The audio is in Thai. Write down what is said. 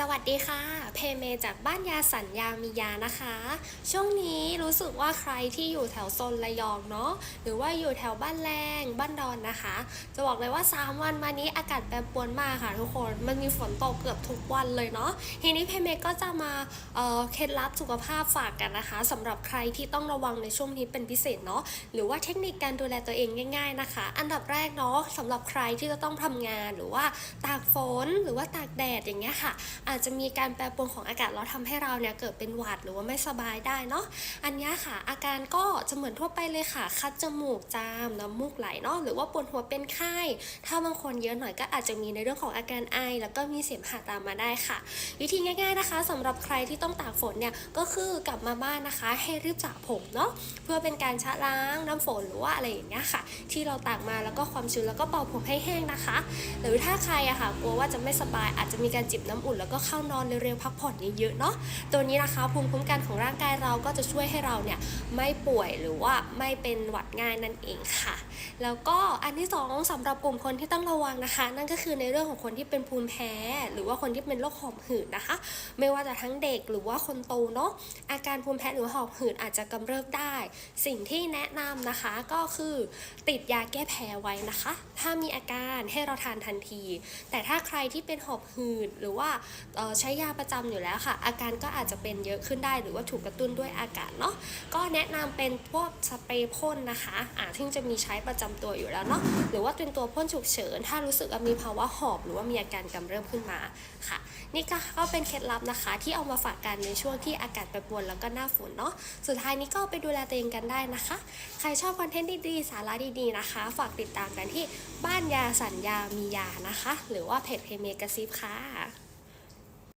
สวัสดีค่ะ เพเมจากบ้านยาสัญญามียานะคะ ช่วงนี้รู้สึกว่าใครที่อยู่แถวโซนระยองเนาะหรือว่าอยู่แถวบ้านแรงบ้านดอนนะคะ จะบอกเลยว่า 3 วันมานี้อากาศแปรปรวนมากค่ะทุกคนมันมีฝนตกเกือบทุกวันเลยเนาะทีนี้เพเมก็จะมาเเคล็ดลับสุขภาพฝากกันนะคะสำหรับใครที่ต้องระวังในช่วงนี้เป็นพิเศษเนาะหรือว่าเทคนิคการดูแลตัวเองง่าย ๆนะคะ อันดับแรกเนาะสำหรับใครที่จะต้องทำงานหรือว่าตากฝนหรือว่าตากแดดอย่างเงี้ยค่ะอาจจะมีการแปรปรวนของอากาศแล้วทำให้เราเนี่ยเกิดเป็นหวัดหรือว่าไม่สบายได้เนาะอันนี้ค่ะ อาการก็จะเหมือนทั่วไปเลยค่ะ คัดจมูกจามน้ำมูกไหลเนาะหรือว่าปวดหัวเป็นไข้ถ้าบางคนเยอะหน่อยก็อาจจะมีในเรื่องของอาการไอ แล้วก็มีเสมหะตามมาได้ค่ะ วิธีง่าย ๆนะคะสำหรับใครที่ต้องตากฝนเนี่ยก็คือกลับมาบ้านนะคะ ให้รีบสระผมเนาะเพื่อเป็นการชะล้างน้ำฝนหรือว่าอะไรอย่างเงี้ยค่ะ ที่เราตากมาแล้วก็ความชื้นแล้วก็เป่าผมให้แห้งนะคะ หรือถ้าใครอะค่ะกลัวว่าจะไม่สบายอาจจะมีการจิบน้ำอุ่นแล้วก็ก็เข้านอนเร็วๆพักผ่อนเยอะๆเนาะตัวนี้นะคะภูมิคุ้มกันของร่างกายเราก็จะช่วยให้เราเนี่ยไม่ป่วยหรือว่าไม่เป็นหวัดง่ายนั่นเองค่ะ แล้วก็อันที่สองสำหรับกลุ่มคนที่ต้องระวังนะคะ นั่นก็คือในเรื่องของคนที่เป็นภูมิแพ้ หรือว่าคนที่เป็นโรคหอบหืดนะคะ ไม่ว่าจะทั้งเด็กหรือว่าคนโตเนาะอาการภูมิแพ้หรือหอบหืดอาจจะกำเริบได้ สิ่งที่แนะนำนะคะก็คือติดยาแก้แพ้ไว้นะคะ ถ้ามีอาการให้เราทานทันที แต่ถ้าใครที่เป็นหอบหืดหรือว่าใช้ยาประจำอยู่แล้วค่ะ อาการก็อาจจะเป็นเยอะขึ้นได้หรือว่าถูกกระตุ้นด้วยอากาศเนาะก็แนะนำเป็นพวกสเปรย์พ่นนะคะอ่าที่จะมีใช้ประจำตัวอยู่แล้วเนาะหรือว่าเป็นตัวพ่นฉุกเฉิน ถ้ารู้สึกมีภาวะหอบ หรือว่ามีอาการกำเริบขึ้นมาค่ะ นี่ก็ก็เป็นเคล็ดลับนะคะ ที่เอามาฝากกันในช่วงที่อากาศแปรปรวนแล้วก็หน้าฝนเนาะสุดท้ายนี้ก็ไปดูแลตัวเองกันได้นะคะ ใครชอบคอนเทนต์ดีๆสาระดีๆนะคะ ฝากติดตามกันที่บ้านยาสัญญามียานะคะ หรือว่าเพจเพเมกระซิบค่ะ